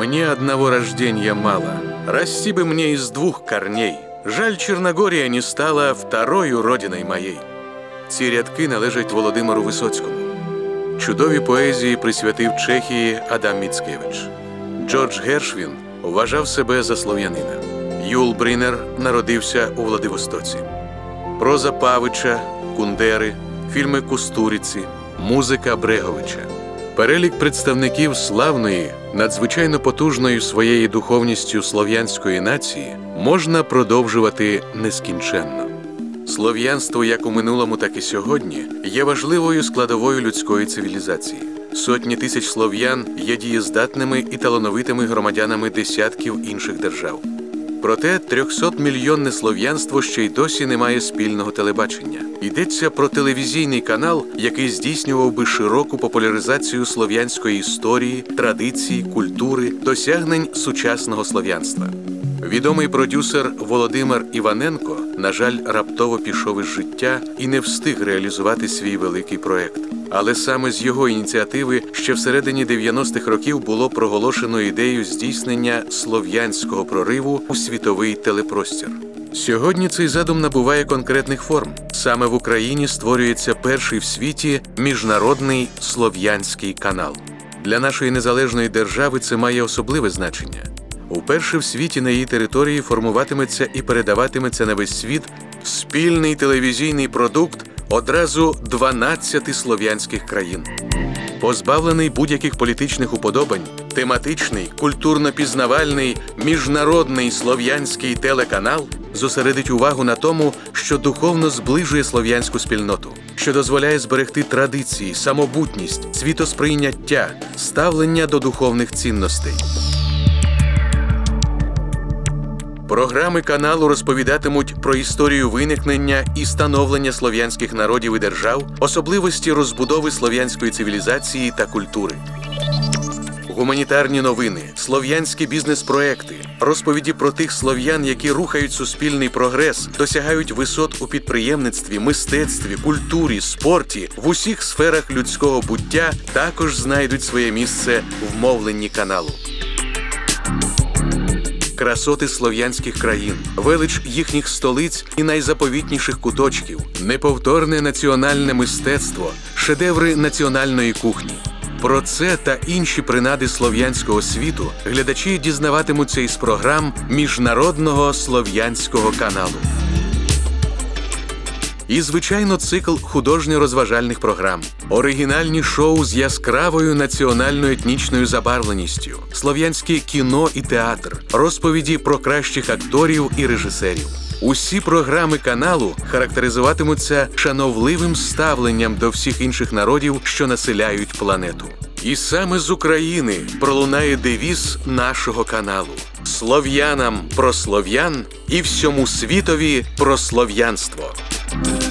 Мне одного рождения мало. Расти бы мне из двух корней. Жаль, Черногорія не стала второю родиною моєю. Ці рядки належать Володимиру Висоцькому. Чудові поезії присвятив Чехії Адам Міцкевич. Джордж Гершвін вважав себе за слов'янина. Юл Бринер народився у Владивостоці. Проза Павича, Кундери, фільми Кустуріці, музика Бреговича. Перелік представників славної, надзвичайно потужної своєю духовністю слов'янської нації можна продовжувати нескінченно. Слов'янство як у минулому, так і сьогодні є важливою складовою людської цивілізації. Сотні тисяч слов'ян є дієздатними і талановитими громадянами десятків інших держав. Проте 300-мільйонне слов'янство ще й досі не має спільного телебачення. Йдеться про телевізійний канал, який здійснював би широку популяризацію слов'янської історії, традиції, культури, досягнень сучасного слов'янства. Відомий продюсер Володимир Іваненко, на жаль, раптово пішов із життя і не встиг реалізувати свій великий проект. Але саме з його ініціативи ще всередині 90-х років було проголошено ідею здійснення слов'янського прориву у світовий телепростір. Сьогодні цей задум набуває конкретних форм. Саме в Україні створюється перший в світі міжнародний слов'янський канал. Для нашої незалежної держави це має особливе значення. Уперше в світі на її території формуватиметься і передаватиметься на весь світ спільний телевізійний продукт одразу 12 слов'янських країн. Позбавлений будь-яких політичних уподобань, тематичний, культурно-пізнавальний, міжнародний слов'янський телеканал зосередить увагу на тому, що духовно зближує слов'янську спільноту, що дозволяє зберегти традиції, самобутність, світосприйняття, ставлення до духовних цінностей. Програми каналу розповідатимуть про історію виникнення і становлення слов'янських народів і держав, особливості розбудови слов'янської цивілізації та культури. Гуманітарні новини, слов'янські бізнес-проекти, розповіді про тих слов'ян, які рухають суспільний прогрес, досягають висот у підприємництві, мистецтві, культурі, спорті, в усіх сферах людського буття також знайдуть своє місце в мовленні каналу красоти слов'янських країн, велич їхніх столиць і найзаповітніших куточків, неповторне національне мистецтво, шедеври національної кухні. Про це та інші принади слов'янського світу глядачі дізнаватимуться із програм міжнародного слов'янського каналу. І, звичайно, цикл художньо-розважальних програм, оригінальні шоу з яскравою національною етнічною забарвленістю, слов'янське кіно і театр, розповіді про кращих акторів і режисерів. Усі програми каналу характеризуватимуться шановливим ставленням до всіх інших народів, що населяють планету. І саме з України пролунає девіз нашого каналу: Слов'янам про слов'ян і всьому світові про слов'янство. Bye.